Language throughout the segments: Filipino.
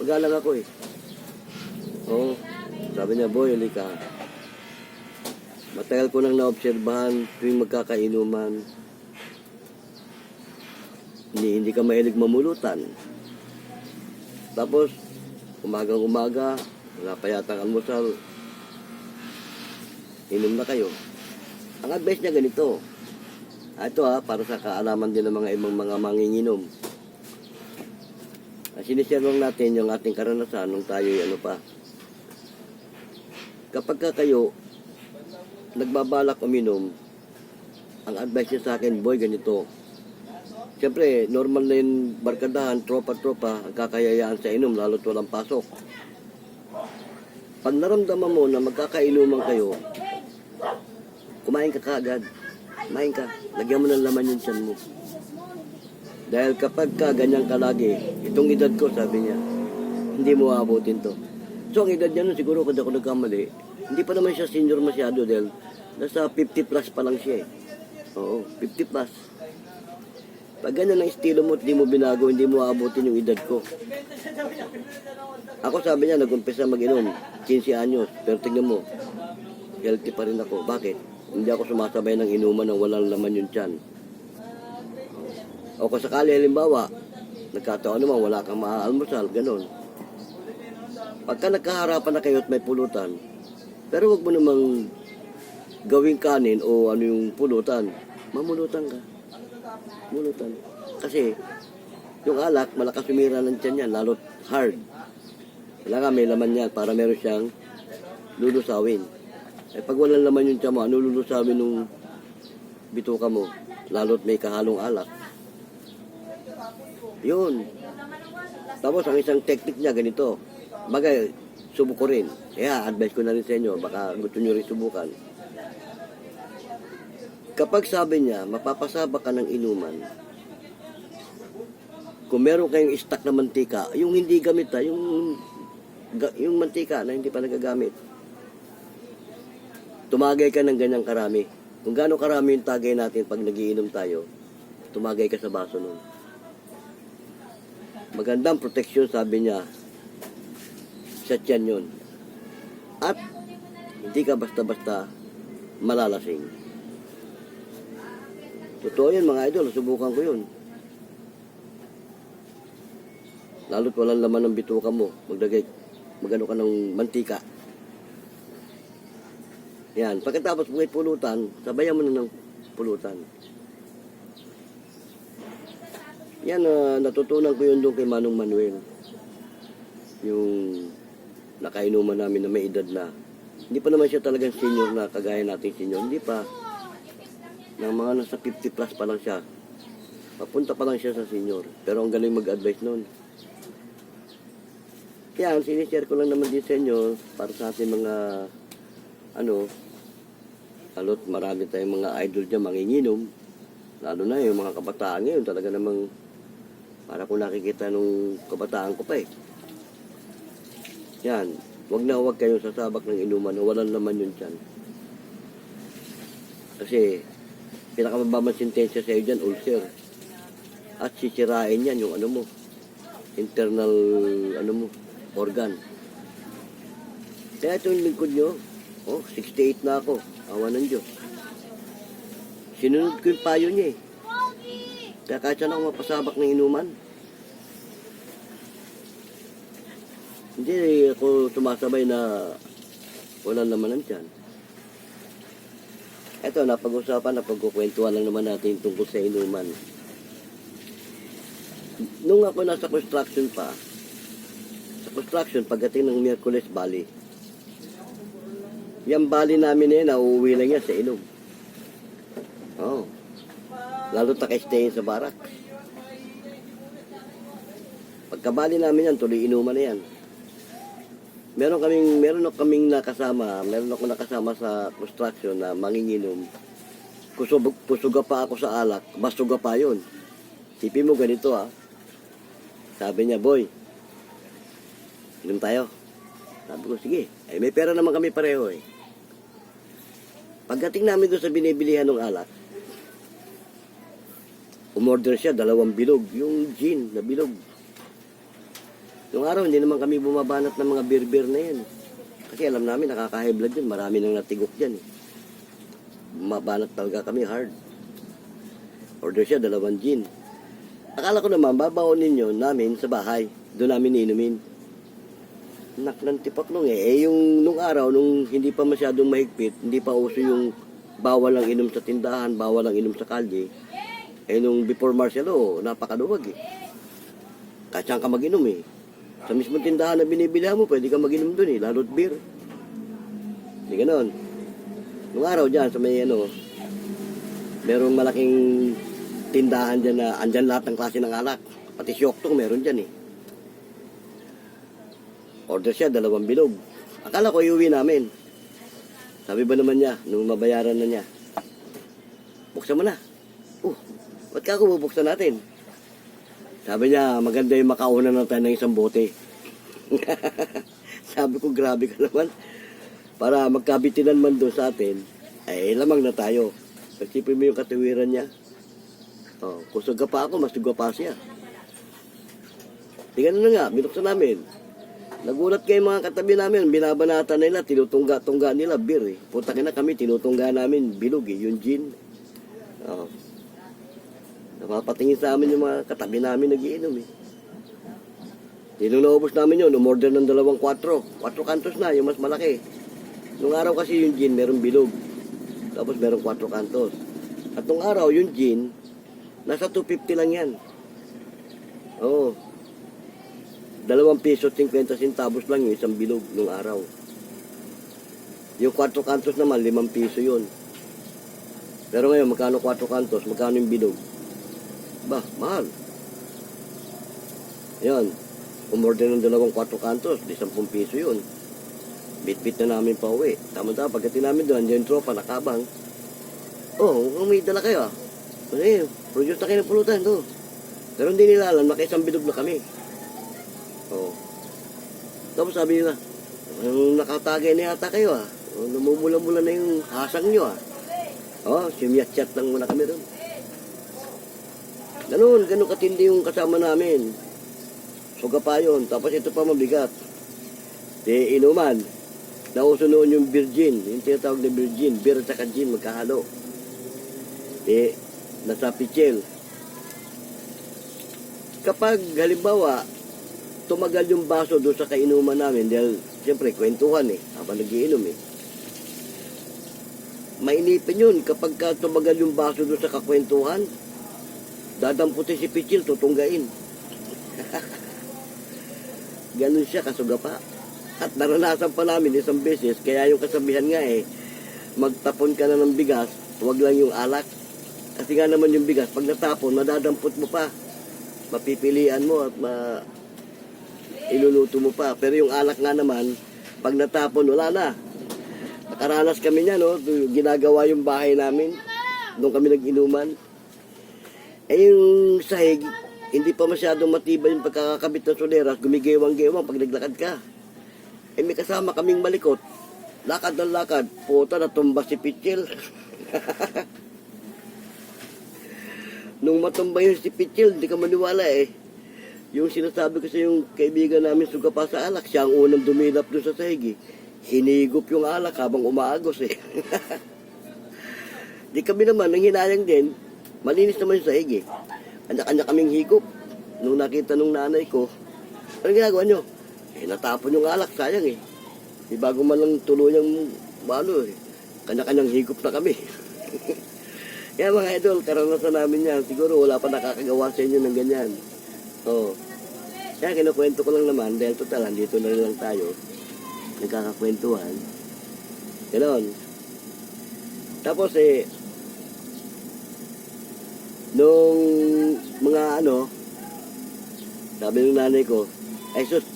Magalang ako eh. Oo. Sabi niya, boy, halika. Matagal ko nang naobserbahan tuwing magkakainuman. Hindi, hindi ka mahilig mamulutan. Tapos, umagang umaga, wala pa yata ang almusal. Inom na kayo. Ang advice niya ganito. Ah, ito ha, para sa kaalaman din ng mga ibang mga manginginom. Sinishare lang natin yung ating karanasan nung tayo ano pa. Kapag ka kayo nagbabalak uminom, ang advice niya sa akin, boy, ganito. Siyempre, normal na yung barkadahan, tropa-tropa, ang kakayayaan sa inom, lalo't walang pasok. Pag naramdaman mo na magkakainuman kayo, kumain ka kaagad. Kumain ka. Lagyan mo ng laman yung tiyan mo. Dahil kapag ka ganyan ka lagi, itong edad ko, sabi niya, hindi mo aabutin to. So, ang edad niya nun, siguro kung ako nagkamali, hindi pa naman siya senior masyado dahil nasa 50 plus pa lang siya eh. Oo, 50 plus. Pag ganyan ang estilo mo hindi mo binago, hindi mo aabutin yung edad ko. Ako sabi niya, nag-umpisa mag-inom, 15 anyos, pero tingnan mo, healthy pa rin ako. Bakit? Hindi ako sumasabay ng inuman ng walang laman yung tiyan. O kung sakali, halimbawa, nagkataon naman, wala kang maaalmusal, ganun. Pagka nagkaharapan na kayo at may pulutan, pero wag mo namang gawing kanin o ano yung pulutan, mamulutan ka. Mulutan. Kasi, yung alak, malakas sumira ng tiyan yan, lalo't hard. Kailangan may laman yan para meron siyang lulusawin. Eh pag walang laman yung tiyan mo, ano lulusawin nung bituka mo? Lalo't may kahalong alak. Yun. Tapos ang isang technique niya ganito. Bagay, subok ko rin. Kaya advice ko na rin sa inyo, baka gusto nyo rin subukan. Kapag sabi niya, mapapasaba ka ng inuman, kung meron kayong stock na mantika, yung hindi gamit ha, yung, ga- yung mantika na hindi pa nagagamit, tumagay ka ng ganyang karami. Kung gaano karami yung tagay natin pag nagiinom tayo, tumagay ka sa baso nun. Magandang protection, sabi niya, sa tiyan yun. At hindi ka basta-basta malalasing. Totoo yun mga idol, subukan ko yun. Lalo't walang laman ng bituka mo, magdagay, magano ka ng mantika. Yan, pagkatapos may pulutan, sabayan mo na ng pulutan. Yan, ah, natutunan ko yun doon kay Manong Manuel. Yung nakainuman namin na may edad na. Hindi pa naman siya talagang senior na kagaya nating senior. Hindi pa. Nang mga nasa 50 plus pa lang siya. Papunta pa lang siya sa senior. Pero ang galing mag-advise noon. Yan, sinishare ko lang naman din sa inyo para sa ating mga ano, alot marami tayong mga idol dyan, manginginom. Lalo na yung mga kabataan ngayon, talaga namang para kung nakikita nung kabataan ko pa eh. Yan, wag na wag kayong sasabak ng inuman walang laman yun dyan. Kasi, pinakamababang sentensya sa iyo dyan, ulcer. At sisirain yan yung ano mo, internal, ano mo, organ. Kaya itong lingkod nyo, oh, 68 na ako, awa ng Diyos. Sinunod ko yung payo niya eh. Kaya kahit saan ako mapasabak ng inuman, hindi ako sumasabay na walang laman dyan. Eto, napag-usapan, napagkukwentuhan lang naman natin tungkol sa inuman. Nung ako nasa construction pa, sa construction, pagdating ng Miyerkules Bali, yung bali namin na yun, nauuwi lang yan sa inom. Oo. Lalo ta stay sa barak. Pagkabali namin yan, tuloy inuman na yan. Meron kaming, meron ako kaming nakasama, meron ako nakasama sa construction na manginginom. Kusog, kusuga pa ako sa alak, basuga pa yun. Sipin mo ganito ah. Sabi niya, boy, inom tayo. Sabi ko, sige. Eh, may pera naman kami pareho eh. Pagdating namin doon sa binibilihan ng alak, umorder siya dalawang bilog, yung gin na bilog. Yung araw, hindi naman kami bumabanat ng mga beer-beer na yan. Kasi alam namin, nakaka-high blood yun. Marami nang natigok dyan eh. Bumabanat talaga kami hard. Order siya, dalawang gin. Akala ko naman, babaunin nyo namin sa bahay. Doon namin iinumin. Nak ng tipak nung eh. Eh yung nung araw, nung hindi pa masyadong mahigpit, hindi pa uso yung bawal ang inom sa tindahan, bawal ang inom sa kalye. Eh nung before martial law, napakaduwag eh. Kahit ka mag-inom eh. Sa mismong tindahan na binibilihan mo, pwede ka mag-inom dun eh, lalo't beer. Hindi ganon. Nung araw dyan, sa may ano, merong malaking tindahan dyan na andyan lahat ng klase ng alak. Pati syoktong meron dyan eh. Order siya, dalawang bilog. Akala ko iuwi namin. Sabi ba naman niya, nung mabayaran na niya, buksan mo na. Oh, ba't ka bubuksan natin? Sabi niya, maganda yung makauna na tayo ng isang bote. Sabi ko, grabe ka naman. Para magkabitinan man doon sa atin, ay lamang na tayo. Pagsipin mo yung katuwiran niya. Oh, kusog ka pa ako, mas pa siya. Tingnan na nga, binuksan namin. Nagulat kayo mga katabi namin, binabanata nila, tinutungga-tungga nila, beer eh. Puta na kami, tinutungga namin, bilog eh, yung gin. Oh. Napapatingin sa amin yung mga katabi namin nagiinom eh. Tinong naubos namin yun, umorder ng dalawang 4. 4 kantos na, yung mas malaki. Nung araw kasi yung gin, meron bilog. Tapos meron 4 kantos. At nung araw, yung gin, nasa 250 lang yan. Oo. Dalawang piso, 50 centavos lang yung isang bilog nung araw. Yung 4 kantos naman, 5 piso yun. Pero ngayon, magkano 4 kantos, magkano yung bilog? Ba, mahal. Yan. Umorder ng dalawang 4 kantos, di 10 piso yun. Bit-bit na namin pa uwi. Tama-tama, pagdating namin doon, yung tropa, nakabang. Oh, kung may dala kayo ah. Kasi, produce na kayo ng pulutan to. Pero hindi nila alam, nakaisang bilog na kami. Oh. Tapos sabi nila, "Ang nakatagay na yata kayo ah. Namumula-mula na yung hasang nyo ah. Oh, simyat-chat lang muna kami doon. Ganun, ganun katindi yung kasama namin. Suga pa yun. Tapos ito pa mabigat. Di inuman. Nauso noon yung virgin. Yung tinatawag na virgin. Beer at gin magkahalo. Di, nasa pichel. Kapag halimbawa, tumagal yung baso doon sa kainuman namin dahil siyempre kwentuhan eh habang nagiinom eh. Mainipin yun kapag ka tumagal yung baso doon sa kakwentuhan, dadamputin si Pichil, tutunggain. Ganun siya, kasuga pa. At naranasan pa namin isang beses, kaya yung kasabihan nga eh, magtapon ka na ng bigas, huwag lang yung alak. Kasi nga naman yung bigas, pag natapon, madadampot mo pa. Mapipilian mo at ma iluluto mo pa. Pero yung alak nga naman, pag natapon, wala na. Nakaranas kami niya, no? Ginagawa yung bahay namin. Doon kami nag-inuman. Eh yung sahig, hindi pa masyadong matibay yung pagkakakabit ng soleras, gumigewang-gewang pag naglakad ka. Eh may kasama kaming malikot. Lakad ng lakad, puta natumba si Pichil. Nung matumba yun si Pichil, hindi ka maniwala eh. Yung sinasabi ko sa yung kaibigan namin suga pa sa alak, siya ang unang dumilap doon sa sahig eh. Hinigop yung alak habang umaagos eh. Di kami naman, nang hinayang din, malinis naman yung sahig eh. Kanya-kanya kaming higop. Nung nakita nung nanay ko, ano ginagawa nyo? Eh, natapon yung alak, sayang eh. Di bago man lang tuluyang, ano eh, kanya-kanyang higop na kami. Kaya mga idol, karanasan namin yan. Siguro wala pa nakakagawa sa inyo ng ganyan. Oo. Kaya kinukwento ko lang naman, dahil total, dito na lang tayo. Nagkakakwentuhan. Ganon. Tapos eh, nung mga ano, sabi ng nanay ko, ay sus,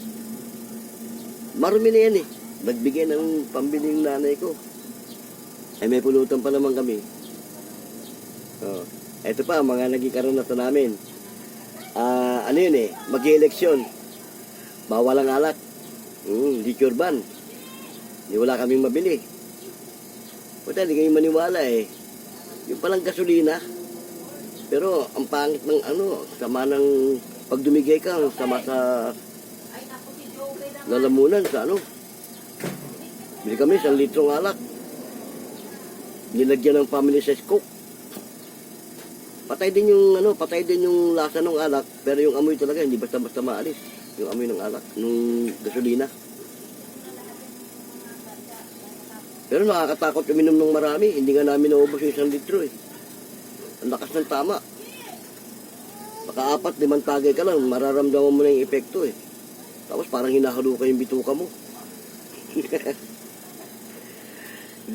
marumi na yan eh. Nagbigay ng pambili ng nanay ko. Ay may pulutan pa naman kami. Oh. Ito pa, mga naging karanasan namin. Ah, ano yun eh, mag eleksyon Bawal ang alak. Mm, liquor ban. Hindi wala kaming mabili. Puta, hindi kayo maniwala eh. Yung palang gasolina. Pero ang pangit ng ano, sama ng pag dumigay ka, sama sa lalamunan sa ano. Bili kami isang litrong alak. Nilagyan ng family size coke. Patay din yung ano, patay din yung lasa ng alak, pero yung amoy talaga hindi basta-basta maalis. Yung amoy ng alak, nung gasolina. Pero nakakatakot uminom ng marami, hindi nga namin naubos yung isang litro eh. Ang lakas ng tama. Baka apat, limang tagay ka lang, mararamdaman mo na yung epekto eh. Tapos parang hinahalo ka yung bituka mo.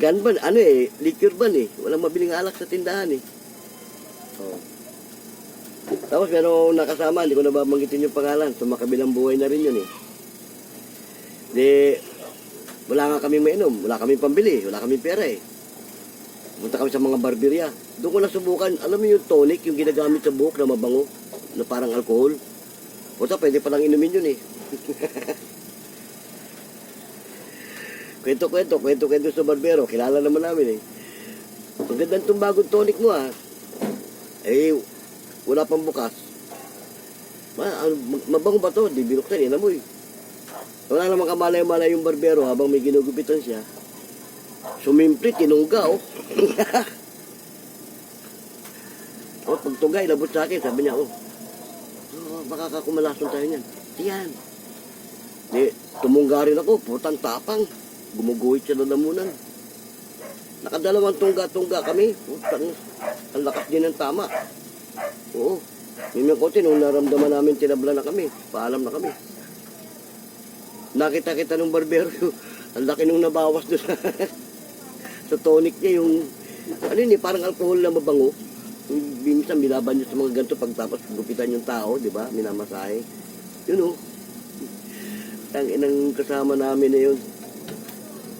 Gan ban, ano eh, liquor ban eh. Walang mabiling alak sa tindahan eh. Oh. Tapos meron akong nakasama, hindi ko na babanggitin yung pangalan. Sa makabilang buhay na rin yun eh. Di, wala nga kaming mainom, wala kaming pambili, wala kaming pera eh. Punta kami sa mga barberya. Doon ko nasubukan, alam mo yung tonic, yung ginagamit sa buhok na mabango, na parang alcohol. Puta, pwede palang inumin yun eh. Kwento-kwento, kwento-kwento sa barbero, kilala naman namin eh. Ang ganda itong bagong tonic mo ah. Eh, wala pang bukas. Ma, mag- mabango ba to? Di binuksan, inamoy. Wala namang kamalay-malay yung barbero habang may ginugupitan siya. Sumimpli, tinungga oh. oh, pagtungga, ilabot sa akin, sabi niya, oh. Oh, baka kakumalason tayo niyan. Tiyan. Di, tumungga rin ako, putang tapang. Gumuguhit siya na lamunan. Nakadalawang tungga-tungga kami. Putang, ang lakas din ng tama. Oo. Miming kote, nung naramdaman namin tinabla na kami, paalam na kami. Nakita kita ng barbero, ang laki nung nabawas doon sa tonic niya, yung, ano yun eh, parang alcohol na mabango. Minsan binaban niya sa mga ganito pagtapos gupitan yung tao, di ba? Minamasahe. Yun oh. Ang inang kasama namin na yun.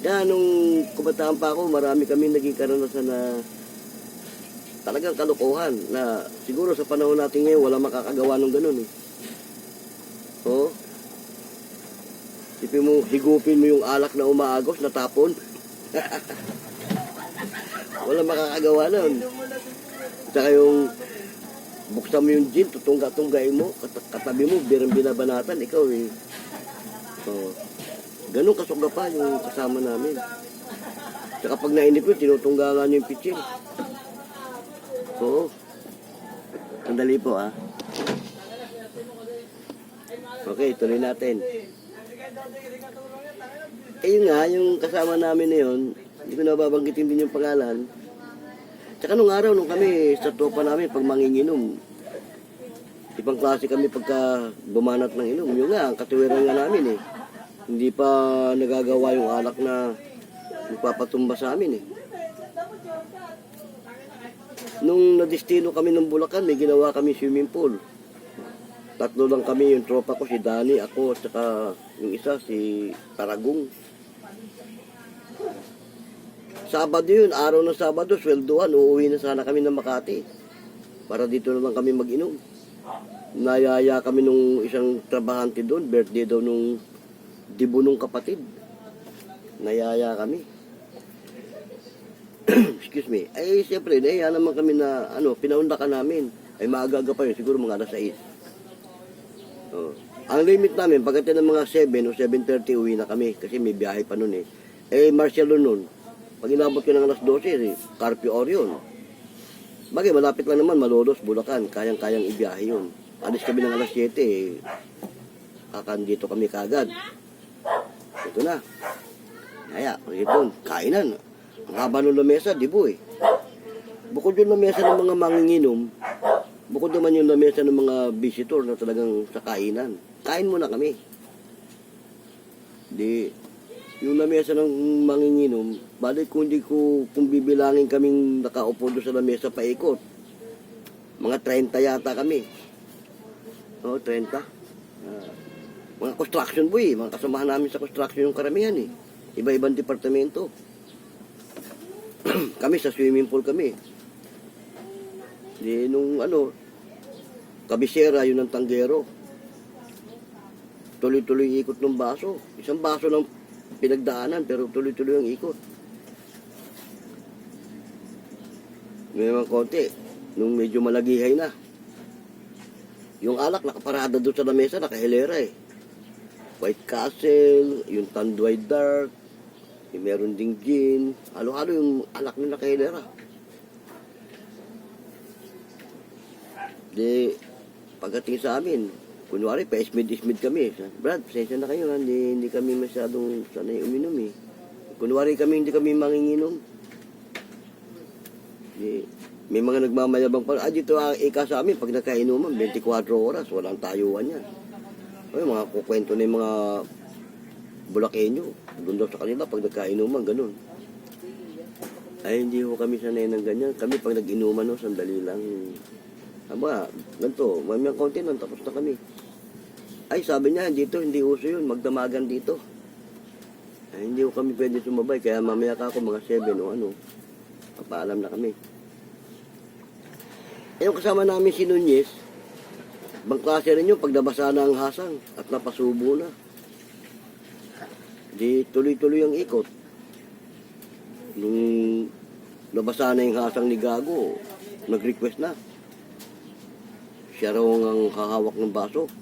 Kaya nung kumataan pa ako, marami kami naging karanasan na talagang kalokohan na siguro sa panahon natin ngayon wala makakagawa ng ganun eh. Oo. Isipin mo, higupin mo yung alak na umaagos, natapon. wala makakagawa nun. Tsaka yung buksan mo yung gin, tutungga-tunggain mo, kat- katabi mo, birang binabanatan, ikaw eh. Oo. Ganun kasuga pa yung kasama namin. Tsaka pag nainip yun, tinutungga nga niyo yung pitching. Oo. Sandali po ah. Okay, tuloy natin. Eh nga, yung kasama namin na yun, hindi ko nababanggitin din yung pangalan. Tsaka nung araw, nung kami sa tropa namin, pag manginginom, ibang klase kami pagka bumanat ng inom. Yun nga, ang katuwiran nga namin eh. Hindi pa nagagawa yung alak na magpapatumba sa amin eh. Nung nadistino kami ng Bulacan, may ginawa kami swimming pool. Tatlo lang kami, yung tropa ko, si Dani, ako, at saka yung isa, si Taragong. Sabado yun, araw ng Sabado, sweldoan, uuwi na sana kami ng Makati. Para dito na lang kami mag-inom. Nayaya kami nung isang trabahante doon, birthday daw nung dibo nung kapatid. Nayaya kami. Excuse me. Ay, siyempre, nahiya naman kami na, ano, pinaundakan namin. Ay, maaga pa yun, siguro mga alas 6. Oh. Ang limit namin, pagdating ng mga 7 o 7.30, uwi na kami. Kasi may biyahe pa nun eh. Eh, Marcelo nun, pag inabot ko ng alas 12, eh, Carpio Orion. Bagay, malapit lang naman, Malolos, Bulacan. Kayang-kayang ibiyahe yun. Alis kami ng alas 7, eh. Kakan dito kami kagad. Ito na. Kaya, ito, kainan. Ang haba ng lamesa, di bo eh. Bukod yung lamesa ng mga manginginom, bukod naman yung lamesa ng mga visitor na talagang sa kainan. Kain muna kami. Di, yung lamesa ng manginginom, balik kung hindi ko, kung bibilangin kaming nakaupo doon sa lamesa paikot, mga 30 yata kami. Oo, 30. Ah, mga construction boy, mga kasamahan namin sa construction yung karamihan eh. Iba-ibang departamento. kami sa swimming pool kami. Di nung ano, kabisera yun ng tanggero. Tuloy-tuloy ikot ng baso. Isang baso lang pinagdaanan pero tuloy-tuloy ang ikot. Mga konti. Nung medyo malagihay na. Yung alak nakaparada doon sa lamesa, nakahilera eh. White Castle, yung Tanduay Dark, yung meron ding gin. Halo-halo yung anak nila kay Hilera. Di, pagdating sa amin, kunwari, pa-ismid-ismid kami. Brad, pasensya na kayo, hindi, hindi kami masyadong sanay uminom eh. Kunwari kami, hindi kami manginginom. Di, may mga nagmamayabang pa, ah, dito ang ika sa amin, pag nakainuman, 24 oras, walang tayuan yan. Ay, mga kukwento na yung mga Bulakenyo, doon daw sa kanila, pag nagkainuman, ganun. Ay, hindi ho kami sanay ng ganyan. Kami pag nag-inuman, no, sandali lang. Aba, ganito, may mga konti lang, tapos na kami. Ay, sabi niya, dito, hindi uso yun, magdamagan dito. Ay, hindi ko kami pwede sumabay, kaya mamaya ka ako mga 7 o ano, papaalam na kami. Eh, kasama namin si Nunez, bang klase rin yung pag nabasa na ang hasang at napasubo na. Di tuloy-tuloy ang ikot. Nung nabasa na yung hasang ni Gago, nag-request na. Siya raw ang hahawak ng baso.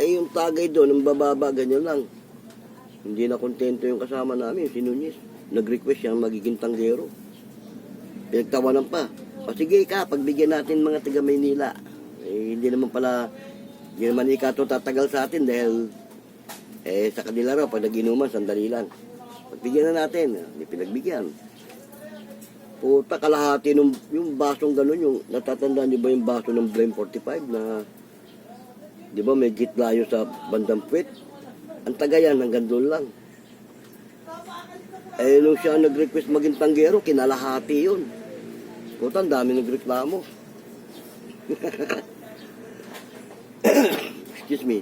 Eh yung tagay doon, ang bababa, ganyan lang. Hindi na kontento yung kasama namin, si Nunez. Nag-request siya magiging tanggero. Pinagtawanan pa. O sige ka, pagbigyan natin mga taga Maynila. Eh, hindi naman pala, hindi naman ika to tatagal sa atin dahil eh, sa kanila raw, pag nag-inuman, sandali lang. Pagbigyan na natin, hindi pinagbigyan. Puta, kalahati nung, yung basong ganun, yung natatandaan niyo ba yung baso ng Blame 45 na, di ba may gitlayo sa bandang puwet? Ang taga yan, hanggang doon lang. Eh, nung siya nag-request maging tanggero, kinalahati yun. Puta, ang dami nagreklamo. Excuse me.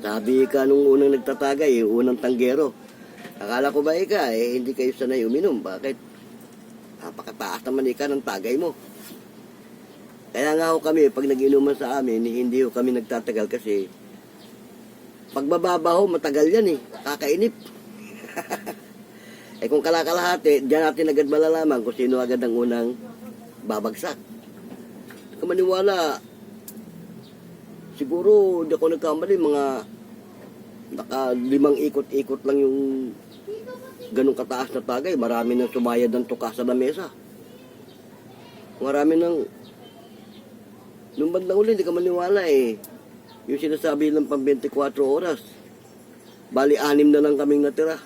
Sabi ka nung unang nagtatagay, yung unang tanggero. Akala ko ba ika, eh, hindi kayo sanay uminom. Bakit? Napakataas naman ika ng tagay mo. Kaya nga ho kami, pag nag-inuman sa amin, hindi ho kami nagtatagal kasi pagbababa ho, matagal yan eh. Kakainip. eh kung kalakalahati, diyan natin agad malalaman kung sino agad ang unang babagsak. Kung siguro hindi ako nagkamali, mga naka limang ikot-ikot lang yung ganong kataas na tagay. Marami nang sumayad ng tukasan na mesa. Marami nang Nung bandang uli, hindi ka maniwala eh. Yung sinasabi lang pang 24 oras. Bali, anim na lang kaming natira.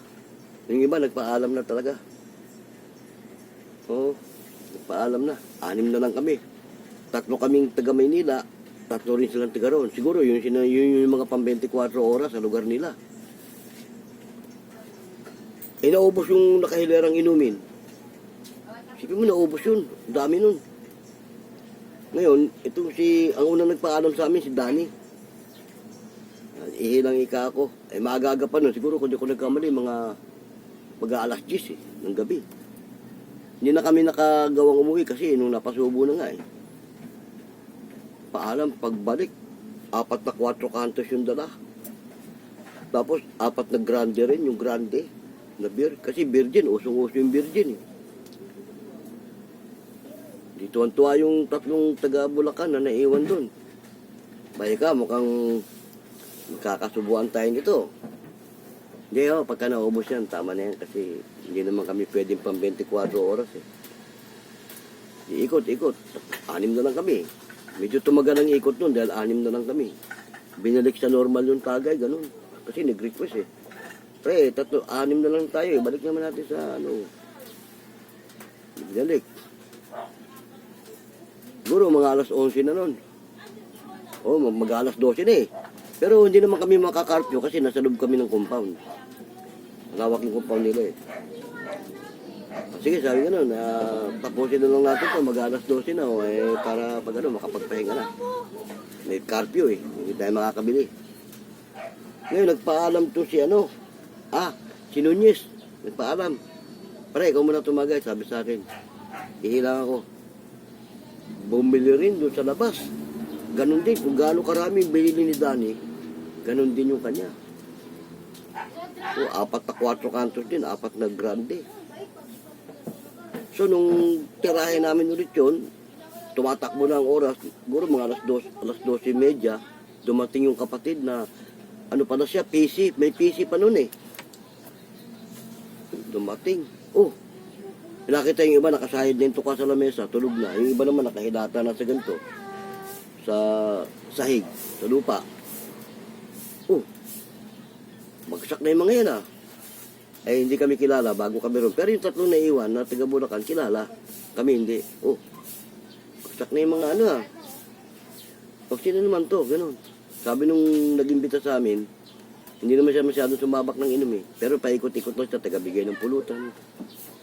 Yung iba, nagpaalam na talaga. Oo, nagpaalam na. Anim na lang kami. Tatlo kaming taga Maynila, tatlo rin silang taga roon. Siguro yun, sina- yun yung mga pang 24 oras sa lugar nila. Eh, naubos yung nakahilerang inumin. Sipin mo, naubos yun. Dami nun. Ngayon, itong si, ang unang nagpaalam sa amin, si Danny. Ah, Ihilang ika ako. Eh, maaga pa nun. Siguro kung di ko nagkamali, mga mag-aalas 10 eh, ng gabi. Hindi na kami nakagawang umuwi kasi nung napasubo na nga eh. Paalam, pagbalik, apat na 4 kantos yung dala. Tapos, apat na grande rin, yung grande na beer. Kasi virgin, usong-uso yung virgin eh. Dito ang tuwa yung tatlong taga Bulacan na naiwan doon. Bahay ka, mukhang magkakasubuan tayo nito. Hindi oh, pagka naubos yan, tama na yan kasi hindi naman kami pwedeng pang 24 oras eh. Iikot, ikot. Anim na lang kami. Medyo tumagal ang ikot nun dahil anim na lang kami. Binalik sa normal yung tagay, ganun. Kasi nag-request eh. Pre, tatlo, anim na lang tayo eh. Balik naman natin sa ano. Binalik. Siguro mga alas 11 na nun. O, mag mag alas 12 na eh. Pero hindi naman kami makakarpyo kasi nasa loob kami ng compound. Lawak ng compound nila eh. Sige, sabi nga nun, uh, tapusin na lang natin to, mag alas 12 na, o, eh, para pag ano, makapagpahinga na. May curfew eh, hindi tayo makakabili. Ngayon, nagpaalam to si ano, ah, si Nunez, nagpaalam. Pare, ikaw muna tumagay, sabi sa akin. Ihilang ako. Bumili rin doon sa labas. Ganon din, kung gaano karami binili ni Danny, ganon din yung kanya. O, apat na 4 kantos din, apat na grande. So, nung tirahin namin ulit yun, tumatakbo na ang oras, siguro mga alas 12, alas 12 media, dumating yung kapatid na ano pala siya, PC. May PC pa noon eh. Dumating. Oh, Nakita yung iba nakasahid na yung sa lamesa, tulog na. Yung iba naman nakahidata na sa ganito. Sa sahig, sa lupa. Oh, magsak na yung mga yan ah. Ay hindi kami kilala bago kami ron. Pero yung tatlong naiwan na taga Bulacan, kilala. Kami hindi. Oh, magsak na yung mga ano ah. O sino naman to, ganun. Sabi nung nag-imbita sa amin, hindi naman siya masyadong sumabak ng inom eh. Pero paikot-ikot lang siya, taga-bigay ng pulutan.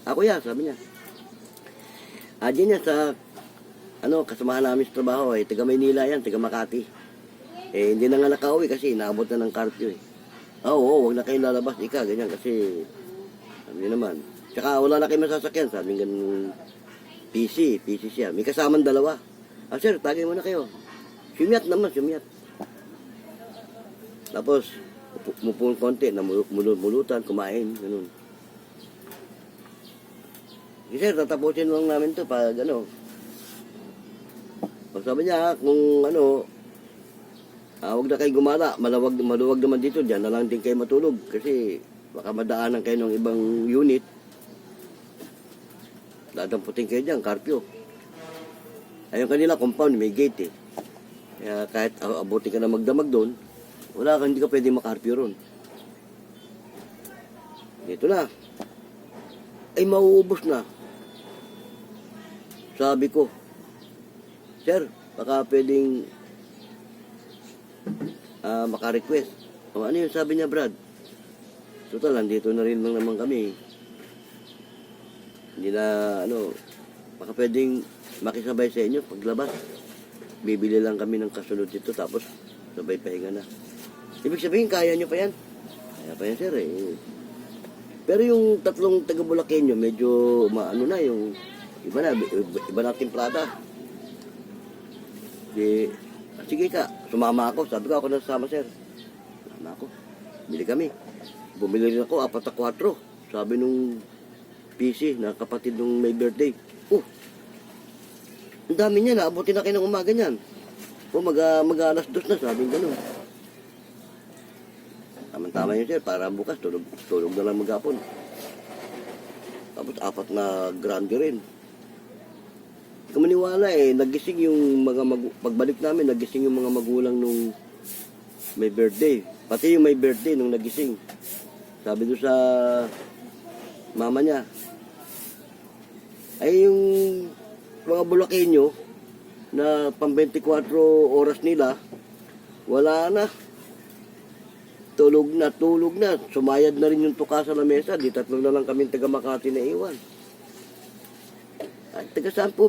Ako ya, sabi niya. Ah, niya sa, ano, kasamahan namin sa trabaho eh, taga Maynila yan, taga Makati. Eh, hindi na nga nakauwi kasi naabot na ng curfew eh. Oo, oo, wag na kayo lalabas, ika, ganyan, kasi, sabi naman. Tsaka wala na kayo masasakyan, sabi ganun, PC, PC siya. May kasamang dalawa. Ah, sir, tagay muna kayo. Sumiyat naman, sumiyat. Tapos, upo- umupo ng konti, na mulutan, kumain, ganun. Sige sir, tatapusin lang namin to pag ano. Pag sabi niya, kung ano, ah, huwag na kayo gumala, malawag, maluwag naman dito, dyan na lang din kayo matulog. Kasi baka madaanan kayo ng ibang unit. Dadamputin kayo dyan, carpio. Ayun kanila, compound, may gate eh. Kaya kahit ah, abutin ka na magdamag doon, wala ka, hindi ka pwede makarpio ron. Dito na. Ay, mauubos na. Sabi ko, Sir, baka pwedeng ah, maka-request. O ano yun sabi niya, Brad? Total, nandito na rin lang naman kami. Hindi na, ano, baka pwedeng makisabay sa inyo paglabas. Bibili lang kami ng kasunod dito tapos sabay pahinga na. Ibig sabihin, kaya nyo pa yan? Kaya pa yan, sir, eh. Pero yung tatlong taga Bulakenyo, medyo maano na yung iba na, iba, na timplada. Di, ah, sige ka, sumama ako. Sabi ko, ako na sasama, sir. Sumama ako. Bili kami. Bumili rin ako, apat na kwatro. Sabi nung PC na kapatid nung may birthday. Oh, ang dami niya, naabutin na kayo ng umaga niyan. Oh, mag, ah, mag alas dos na, sabi gano'n. Tama-tama yun, sir. Para bukas, tulog, tulog na lang maghapon. Tapos apat na grande rin. Hindi ko maniwala eh. Nagising yung mga magu- pagbalik namin, nagising yung mga magulang nung may birthday. Pati yung may birthday nung nagising. Sabi doon sa mama niya, ay yung mga Bulakenyo na pang 24 oras nila, wala na. Tulog na, tulog na. Sumayad na rin yung tuka sa lamesa. Di tatlo na lang kami taga Makati na iwan. At taga saan po